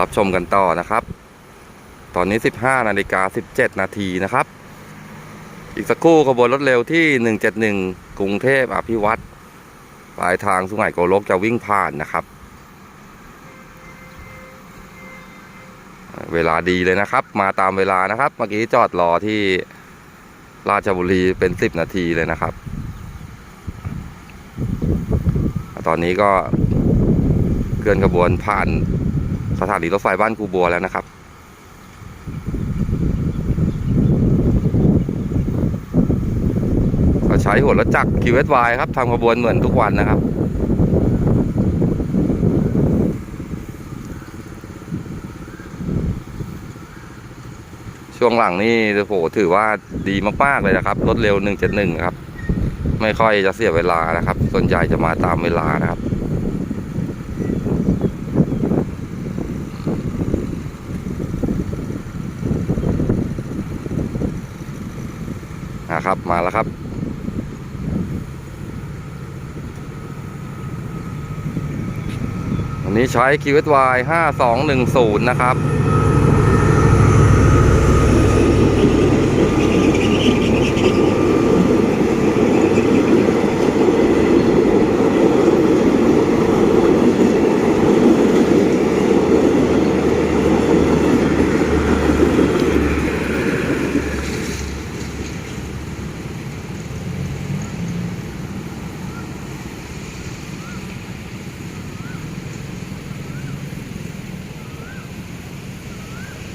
รับชมกันต่อนะครับ ตอนนี้ 15นาฬิกา17 นาทีนะครับ อีกสักครู่ขบวนรถเร็วที่ 171 กรุงเทพอภิวัตรปลายทางสุไหงโกลกจะวิ่งผ่านนะครับ เวลาดีเลยนะครับ มาตามเวลานะครับ เมื่อกี้จอดรอที่ราชบุรีเป็น 10 นาทีเลยนะครับ ตอนนี้ก็เคลื่อนขบวนผ่าน สถานีรถไฟบ้านคูบัวแล้วนะครับ ก็ใช้หัวรถจักร QSY ครับทำขบวนเหมือนทุกวันนะครับช่วงหลังนี่โอ้โหถือว่าดีมากๆเลยนะครับรถเร็ว 171 ครับ ไม่ค่อยจะเสียเวลานะครับ ส่วนใหญ่จะมาตามเวลานะครับ นะครับมาแล้วครับวันนี้ใช้ QSY 5210 นะครับ